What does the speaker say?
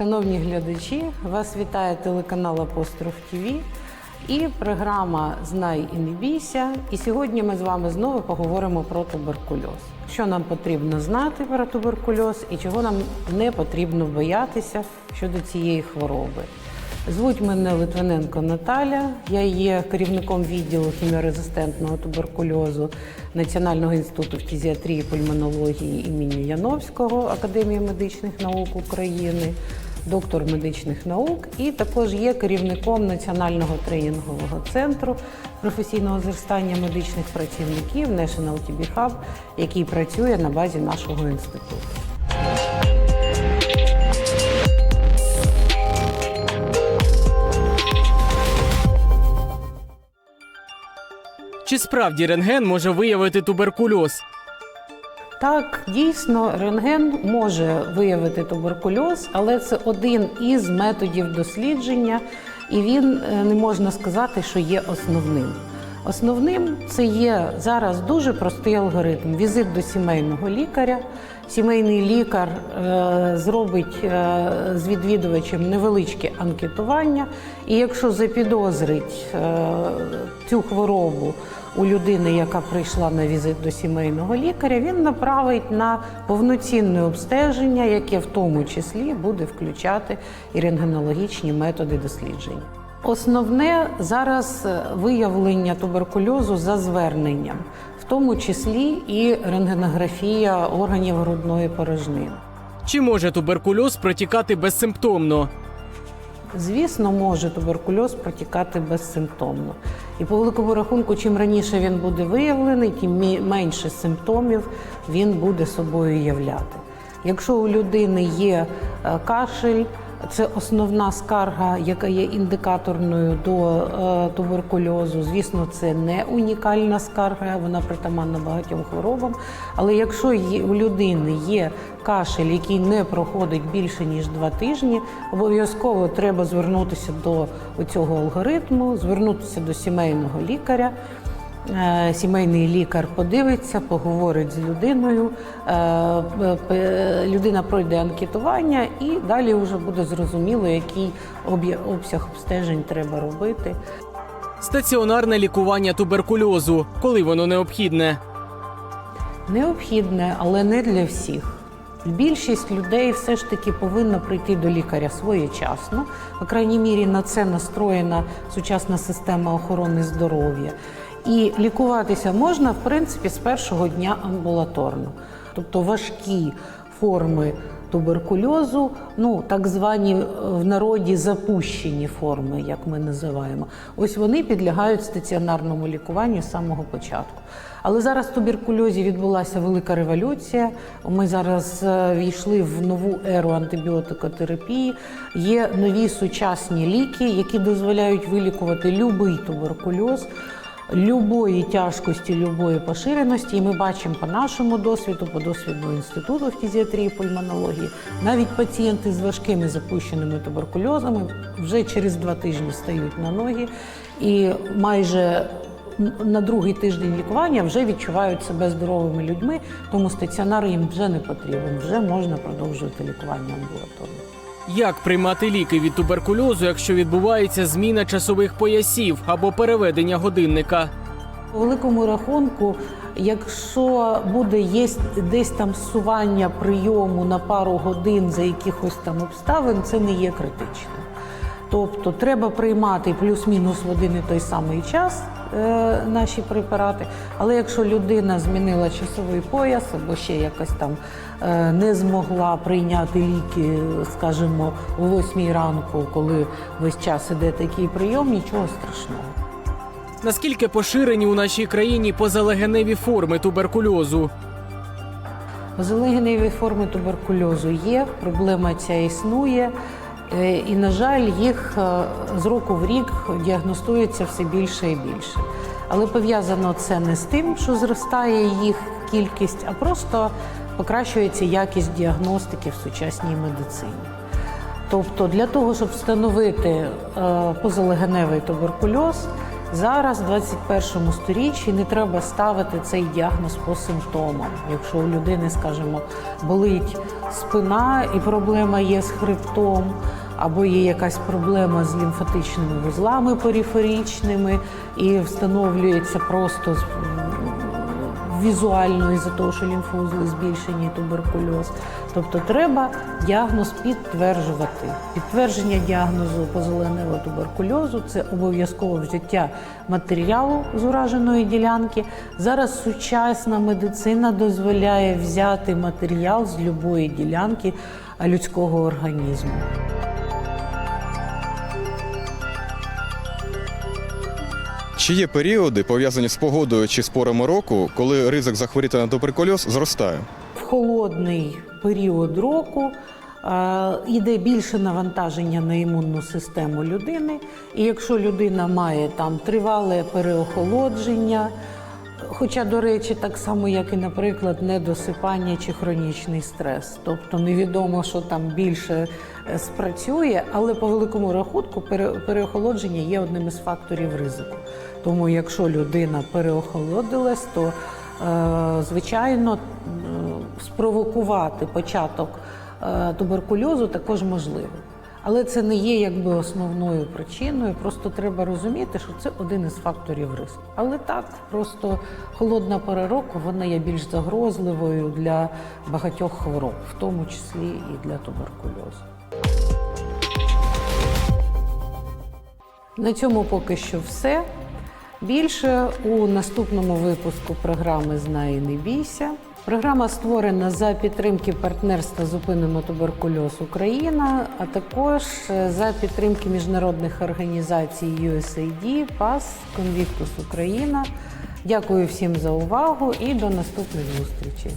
Шановні глядачі, вас вітає телеканал Апостроф ТВ і програма Знай і не бійся. І сьогодні ми з вами знову поговоримо про туберкульоз. Що нам потрібно знати про туберкульоз і чого нам не потрібно боятися щодо цієї хвороби. Звуть мене Литвиненко Наталя. Я є керівником відділу хіміорезистентного туберкульозу Національного інституту фтизіатрії і пульмонології імені Яновського Академії медичних наук України, доктор медичних наук і також є керівником Національного тренінгового центру професійного зростання медичних працівників National TB Hub, який працює на базі нашого інституту. Чи справді рентген може виявити туберкульоз? Так, дійсно, рентген може виявити туберкульоз, але це один із методів дослідження, і він е, не можна сказати, що є основним. Основним це є зараз дуже простий алгоритм: візит до сімейного лікаря. Сімейний лікар е, зробить е, з відвідувачем невеличке анкетування, і якщо запідозрить е, цю хворобу у людини, яка прийшла на візит до сімейного лікаря, він направить на повноцінне обстеження, яке в тому числі буде включати і рентгенологічні методи дослідження. Основне зараз е, виявлення туберкульозу за зверненням, в тому числі і рентгенографія органів грудної порожнини. Чи може туберкульоз протікати безсимптомно? Звісно, може туберкульоз протікати безсимптомно. І по великому рахунку, чим раніше він буде виявлений, тим менше симптомів він буде собою являти. Якщо у людини є е, кашель, це основна скарга, яка є індикаторною до е, туберкульозу. Звісно, це не унікальна скарга, вона притаманна багатьом хворобам. Але якщо у людини є кашель, який не проходить більше ніж два тижні, обов'язково треба звернутися до цього алгоритму, звернутися до сімейного лікаря. Е, Сімейний лікар подивиться, поговорить з людиною. е, п- Людина пройде анкетування, і далі вже буде зрозуміло, який обсяг обстежень треба робити. Стаціонарне лікування туберкульозу, коли воно необхідне? Необхідне, але не для всіх. Більшість людей все ж таки повинна прийти до лікаря своєчасно. По крайній мірі на це настроєна сучасна система охорони здоров'я. І лікуватися можна, в принципі, з першого дня амбулаторно. Тобто важкі форми туберкульозу, ну так звані е, в народі запущені форми, як ми називаємо. Ось вони підлягають стаціонарному лікуванню з самого початку. Але зараз в туберкульозі відбулася велика революція. Ми зараз е, війшли в нову еру антибіотикотерапії. Є нові сучасні ліки, які дозволяють вилікувати будь-який туберкульоз любої тяжкості, любої поширеності. І ми бачимо по нашому досвіду, по досвіду інституту фтизіатрії і пульмонології, навіть пацієнти з важкими запущеними туберкульозами вже через два тижні стають на ноги і майже на другий тиждень лікування вже відчувають себе здоровими людьми, тому стаціонар їм вже не потрібен, вже можна продовжувати лікування амбулаторно. Як приймати ліки від туберкульозу, якщо відбувається зміна часових поясів або переведення годинника? По великому рахунку, якщо буде є десь там зсування прийому на пару годин за якихось там обставин, це не є критично. Тобто треба приймати плюс-мінус в один і той самий час наші препарати. Але якщо людина змінила часовий пояс або ще якось там е, не змогла прийняти ліки, скажімо, о 8 ранку, коли весь час іде такий прийом, нічого страшного. Наскільки поширені у нашій країні позалегеневі форми туберкульозу? Залегеневі форми туберкульозу є, проблема ця існує, е, і, на жаль, їх е, з року в рік діагностується все більше і більше. Але пов'язано це не з тим, що зростає їх кількість, а просто покращується якість діагностики в сучасній медицині. Тобто, для того, щоб встановити е, позалегеневий туберкульоз, Зараз, в 21 сторіччі, не треба ставити цей діагноз по симптомам. Якщо у людини, скажімо, болить спина і проблема є з хребтом, або є якась проблема з лімфатичними вузлами периферичними, і встановлюється просто візуально із-за того, що лімфоузли збільшені, туберкульоз. Тобто треба діагноз підтверджувати. Підтвердження діагнозу позеленого туберкульозу це обов'язкове вжиття матеріалу з ураженої ділянки. Зараз сучасна медицина дозволяє взяти матеріал з будь-якої ділянки людського організму. Чи є періоди, пов'язані з погодою чи з порами року, коли ризик захворіти на туберкульоз зростає? в холодний період року е, йде більше навантаження на імунну систему людини. І якщо людина має там тривале переохолодження, хоча, до речі, так само, як і, наприклад, недосипання чи хронічний стрес. Тобто невідомо, що там більше е, спрацює, але по великому рахунку пере- переохолодження є одним із факторів ризику. Тому якщо людина переохолодилась, то е, звичайно спровокувати початок е, туберкульозу також можливо. Але це не є якби основною причиною. Просто треба розуміти, що це один із факторів ризику. Але так, просто холодна пора року вона є більш загрозливою для багатьох хвороб, в тому числі і для туберкульозу. На цьому поки що все. Більше у наступному випуску програми Знай не бійся. Програма створена за підтримки партнерства Зупинимо туберкульоз Україна, а також е, за підтримки міжнародних організацій USAID, ПАС, Convictus Україна. Дякую всім за увагу і до наступних зустрічей.